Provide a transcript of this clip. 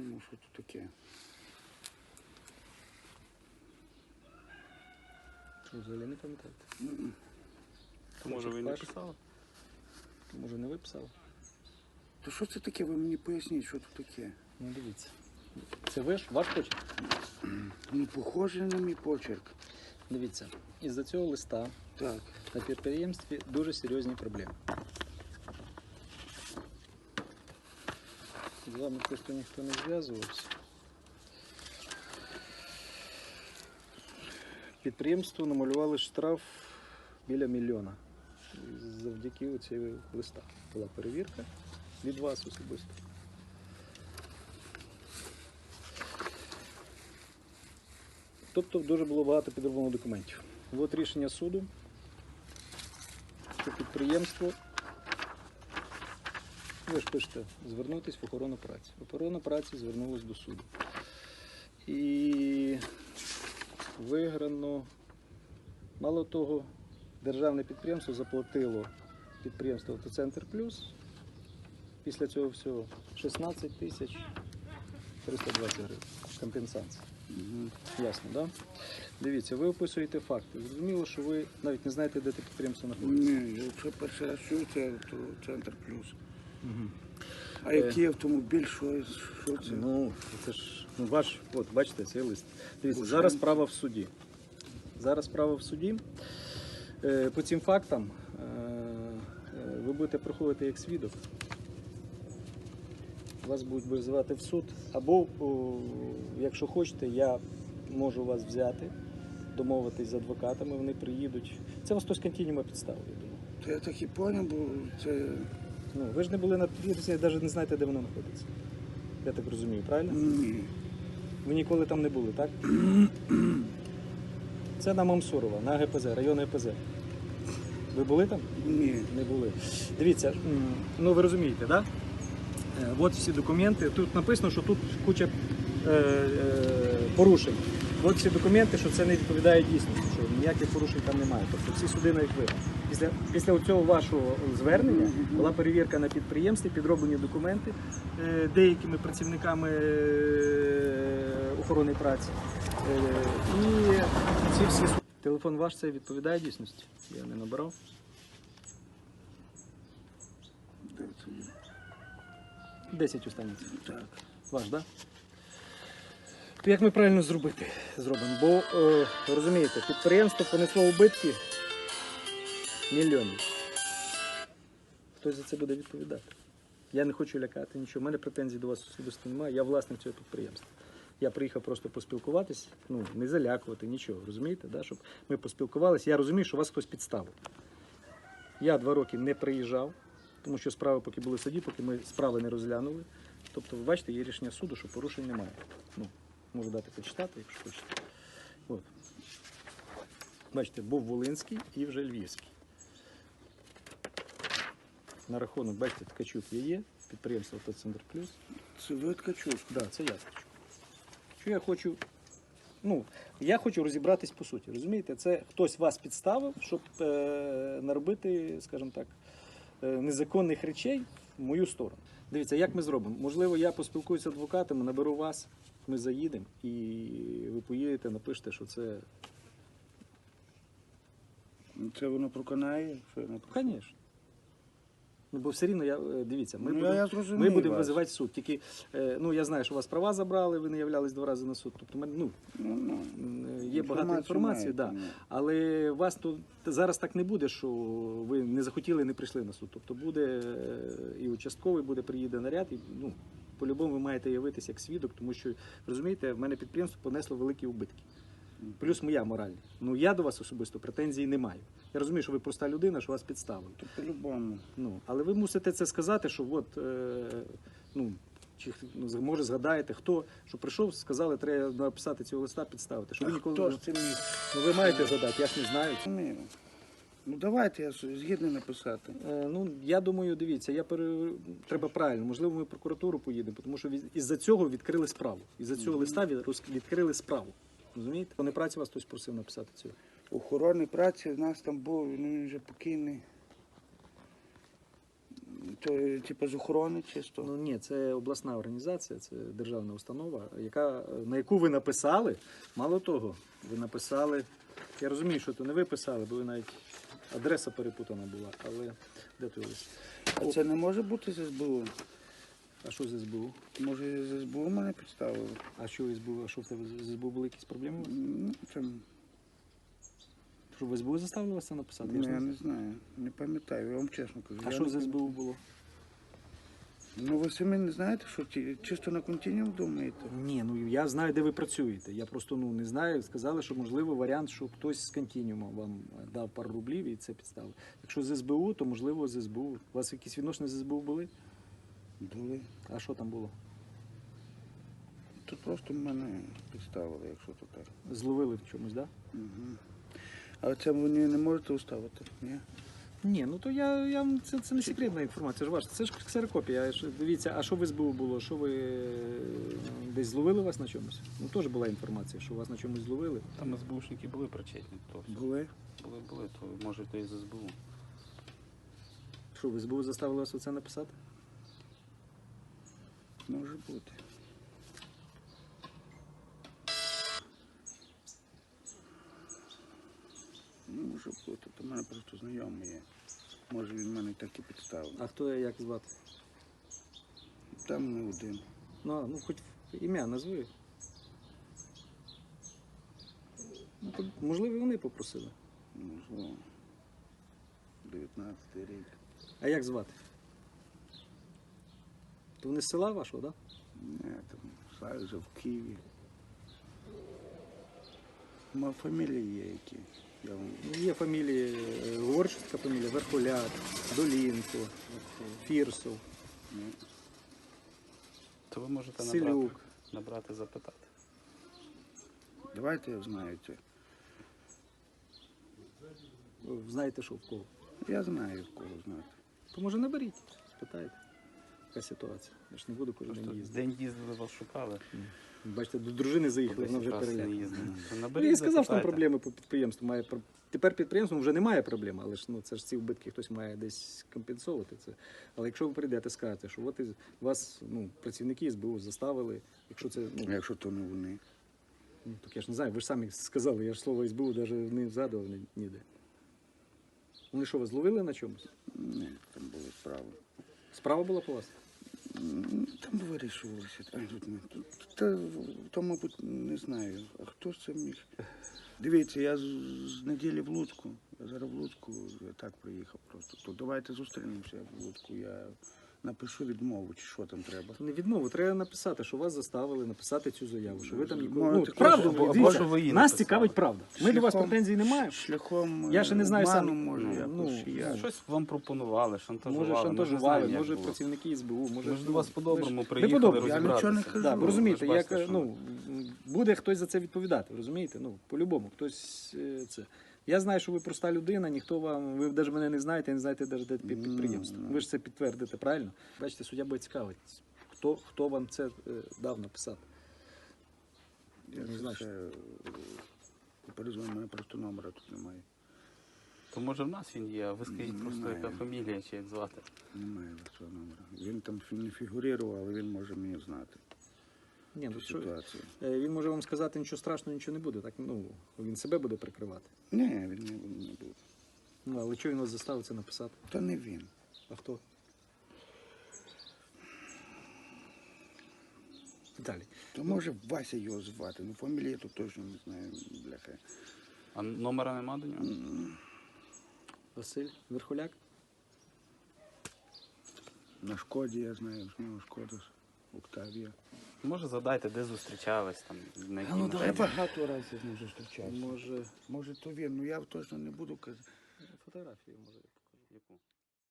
пойму, що тут таке. Що, взагалі не пам'ятаєте? Може ви не писали? То, Може не ви писали? То що це таке? Ви мені поясніть, що тут таке? Ну дивіться. Це ви ж ваш почерк? Ну, похоже на мій почерк. Дивіться, із-за цього листа Так. на підприємстві дуже серйозні проблеми. З вами просто ніхто не зв'язувався. Підприємству намалювали штраф біля мільйона. Завдяки цій листа. Була перевірка від вас особисто. Тобто дуже було багато підроблено документів. От рішення суду, що підприємство, ви ж пишете, звернутися в охорону праці. Охорона праці звернулась до суду. І виграно, мало того, державне підприємство заплатило підприємство Автоцентр Плюс. Після цього всього 16 тисяч 320 гривень компенсація. Угу. Ясно, так? Да? Дивіться, ви описуєте факти. Зрозуміло, що ви навіть не знаєте, де те підприємство знаходиться. Ні, якщо перший раз це то центр плюс. Угу. А який автомобіль, що, що це? Ну, це ж ну, ваш, от бачите, цей лист. Дивіться, зараз справа в суді. Зараз справа в суді. Е, по цим фактам е, е, ви будете проходити як свідок. Вас будуть визивати в суд. Або, о, якщо хочете, я можу вас взяти, домовитись з адвокатами, вони приїдуть. Це вас хтось континуума підставив, я думаю. Та я так і поняв, бо це Ну, ви ж не були на підприємстві, навіть не знаєте, де воно знаходиться. Я так розумію, правильно? ні. Ви ніколи там не були, так? Це на Мамсурова, на ГПЗ, район ГПЗ. Ви були там? Ні. Не були. Дивіться, ну ви розумієте, так? Да? Е, От всі документи. Тут написано, що тут куча е, е, порушень. От всі документи, що це не відповідає дійсності, ніяких порушень там немає. Тобто всі суди на їх виграли. Після, після цього вашого звернення була перевірка на підприємстві, підроблені документи е, деякими працівниками е, охорони праці. Е, І ці всі телефон ваш це відповідає дійсності. Я не набирав. Де це є? 10 останніх. Так. Ваш, так? Да? Як ми правильно зробити? Зробимо? Бо е, розумієте, підприємство понесло убитки мільйонів. Хтось за це буде відповідати. Я не хочу лякати нічого. У мене претензій до вас особисто немає. Я власник цього підприємства. Я приїхав просто поспілкуватись, ну не залякувати, нічого, розумієте? Да? Щоб ми поспілкувалися. Я розумію, що вас хтось підставив. Я два роки не приїжджав, тому що справи, поки були в суді, поки ми справи не розглянули. Тобто, ви бачите, є рішення суду, що порушень немає. Ну, можу дати почитати, якщо хочете. От. Бачите, був Волинський і вже Львівський. На рахунок, бачите, Ткачук є, є, підприємство Автоцентр Плюс. Це ви Ткачук. Да, це я Ткачук. Що я хочу. Ну, я хочу розібратись по суті. Розумієте, це хтось вас підставив, щоб е, наробити, скажімо так, е, незаконних речей в мою сторону. Дивіться, як ми зробимо? Можливо, я поспілкуюся з адвокатами, наберу вас, ми заїдемо і ви поїдете, напишете, що це. Це воно проканаю? Звісно. Ну, бо все рівно я е, дивіться, ми Ну, будемо, я ми будемо визивати суд. Тільки е, ну я знаю, що у вас права забрали, ви не являлись два рази на суд. Тобто ну, Ну, ну. е, є багато інформації, да. ну. але вас тут зараз так не буде, що ви не захотіли і не прийшли на суд. Тобто буде і участковий, буде приїде наряд, і ну, по-любому ви маєте явитися як свідок, тому що розумієте, в мене підприємство понесло великі убитки. Плюс моя мораль. Ну я до вас особисто претензій не маю. Я розумію, що ви проста людина, що вас підставили. По-любому. Ну, але ви мусите це сказати, що от, е, ну, чи ну, може згадаєте, хто, що прийшов, сказали, треба написати цього листа, підставити. Що ви ніколи хто ж це міг? Ну, ви маєте згадати, я ж не знаю. Ну давайте я згідний написати. Е, ну, я думаю, дивіться, я пере... треба правильно. Можливо, ми в прокуратуру поїдемо, тому що від- із-за цього відкрили справу. Із-за цього листа від- роз- відкрили справу. Розумієте? Вони праці вас хтось просив написати цього. Охорони праці в нас там був, ну він вже покійний. то, е, типу, з охорони чисто. Ну ні, це обласна організація, це державна установа, яка, на яку ви написали. Мало того, ви написали. Я розумію, що то не ви писали, бо ви навіть адреса перепутана була, але де той лист? А це не може бути з СБУ. А що з СБУ? Може, з СБУ мене підставили? А що СБУ? А що в тебе з СБУ були якісь проблеми? Ну, чим? Що в СБУ заставили вас це написати? ну, ж я не знаю. знаю, не пам'ятаю, я вам чесно кажу. А Я що не з пам'ятаю. СБУ було? Ну ви самі не знаєте, що ті- чисто на континуум думаєте? Ні, ну я знаю, де ви працюєте. Я просто ну не знаю. Сказали, що можливо варіант, що хтось з континіума вам дав пару рублів і це підставили. Якщо з СБУ, то можливо з СБУ. У вас якісь відносини з СБУ були? Були. А що там було? Тут просто мене підставили, якщо то так. Зловили в чомусь, так? Да? Угу. А це ви не, не можете уставити? Ні? Ні, ну то я, я це, це не секретна інформація. Ж ваша. Це ж ксерокопія. Дивіться, а що в СБУ було? Що ви е, десь зловили вас на чомусь? Ну теж була інформація, що вас на чомусь зловили. Там СБУшники були причетні, то все. Були? були, були, то може то і з СБУ. Що в СБУ заставили вас оце написати? Може бути. Бути. То в мене просто знайомий є. Може він мене так і підставив. А хто я як звати? Там не один. Ну, ну хоч ім'я назви. Ну, то, можливо, вони попросили. Можливо. 19 рік. А як звати? То вони з села вашого, так? Ні, там вже в Києві. Моя фамілії є які. Є фамілії, е, фамілія, Верхоляк, Долінко, Фірсов, То ви можете Селюк. набрати, набрати запитати. Давайте я знаю знаєте, що в кого. Я знаю, в кого знати. То може наберіть, спитайте. Яка ситуація? Я ж не буду кожен Просто день їздити. день їздили, вас шукали. Бачите, до дружини заїхали, вона вже. То Ну, я сказав, що там проблеми по підприємству. Має тепер підприємство вже немає проблем, але ж ну це ж ці вбитки хтось має десь компенсувати це. Але якщо ви прийдете, скажете, що от вас ну працівники СБУ заставили, якщо це ну, А Якщо то не вони. ну так я ж не знаю, ви ж самі сказали, я ж слово СБУ навіть не згадував ні- ніде. Вони що, вас зловили на чомусь? Ні, там були справи. Справа була по вас? Там вирішувалося. Та, то, мабуть, не знаю. А хто це міг? Дивіться, я з, з неділі в Луцьку. Я зараз в Луцьку, так приїхав просто. То давайте зустрінемося в Луцьку. Я напишу відмову, чи що там треба. Не відмову, треба написати, що вас заставили написати цю заяву, що ви там ніколи. Може, Ну, правду, або- або дивіться, що ви її нас написали. цікавить правда. Ми до вас Шляхом- претензій не маємо. Шляхом Я ще не знаю обману, сам. може, Ну, якось, ну, як. Щось вам пропонували, шантажували. Може, ми не шантажували, знаємо, як може було. працівники СБУ, може Ми ж до ну, вас по-доброму приїхали по-доброму. Я нічого не кажу. Да, ви розумієте, Ви ж як бачите, що- ну буде хтось за це відповідати, розумієте? Ну, по-любому, хтось е, це. Я знаю, що ви проста людина, ніхто вам, ви навіть мене не знаєте, не знаєте навіть де підприємство. Ви ж це підтвердите, правильно? Бачите, суддя буде цікавить, хто, хто вам це е, дав написати. Я не знаю, все, е, перезвоню, у мене просто номера тут немає. То може в нас він є, а ви скажіть просто, Немає. яка фамілія чи як звати. Немає цього номера. Він там фі- не фігурував, але він може мені знати Ні, ну, що, ситуацію. е, він може вам сказати, нічого страшного, нічого не буде. Так, ну, він себе буде прикривати. Ні, він не, він не був. Ну, але чого він вас заставив це написати? Та не він. А хто? Далі. То може Вася його звати, ну фамілію то точно не знаю, бляха. А номера нема до нього? Василь Верхоляк? На шкоді я знаю, в нього шкода Октавія. Може задайте, де зустрічались, там, на якій Я машині? багато разів не зустрічався. Може, Може то він, ну я точно не буду казати. фотографію може я покажу. Яку?